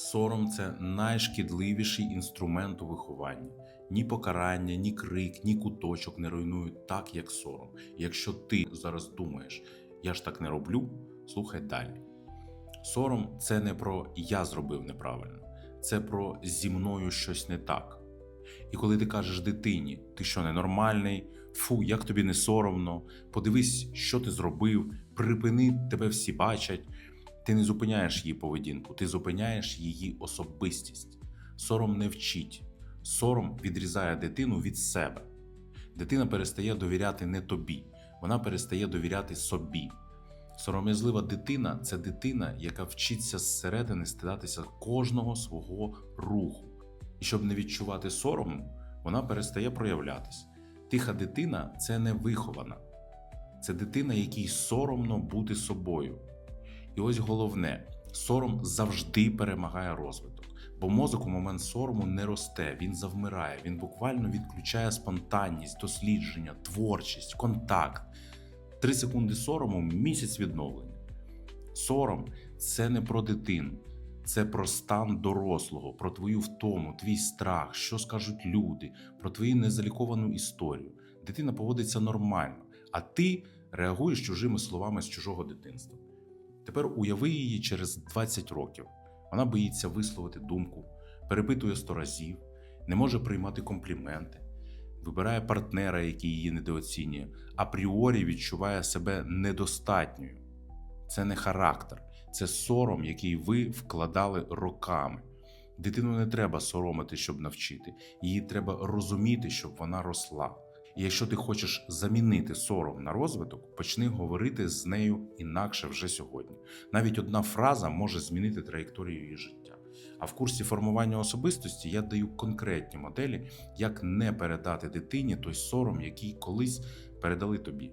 Сором це найшкідливіший інструмент у вихованні. Ні покарання, ні крик, ні куточок не руйнують так, як сором. Якщо ти зараз думаєш, я ж так не роблю, слухай далі. Сором це не про я зробив неправильно, це про зі мною щось не так. І коли ти кажеш дитині, ти що ненормальний, фу, як тобі не соромно, подивись, що ти зробив, припини, тебе всі бачать. Ти не зупиняєш її поведінку, ти зупиняєш її особистість. Сором не вчить. Сором відрізає дитину від себе. Дитина перестає довіряти не тобі, вона перестає довіряти собі. Сором'язлива дитина це дитина, яка вчиться зсередини стидатися кожного свого руху. І щоб не відчувати сорому, вона перестає проявлятись. Тиха дитина це не вихована. Це дитина, якій соромно бути собою. І ось головне: сором завжди перемагає розвиток, бо мозок у момент сорому не росте, він завмирає, він буквально відключає спонтанність, дослідження, творчість, контакт. Три секунди сорому місяць відновлення. Сором це не про дитину, це про стан дорослого, про твою втому, твій страх, що скажуть люди, про твою незаліковану історію. Дитина поводиться нормально, а ти реагуєш чужими словами з чужого дитинства. Тепер уяви її через 20 років. Вона боїться висловити думку, перепитує сто разів, не може приймати компліменти, вибирає партнера, який її недооцінює, апріорі відчуває себе недостатньою. Це не характер, це сором, який ви вкладали роками. Дитину не треба соромити, щоб навчити, її треба розуміти, щоб вона росла. Якщо ти хочеш замінити сором на розвиток, почни говорити з нею інакше вже сьогодні. Навіть одна фраза може змінити траєкторію її життя. А в курсі формування особистості я даю конкретні моделі, як не передати дитині той сором, який колись передали тобі.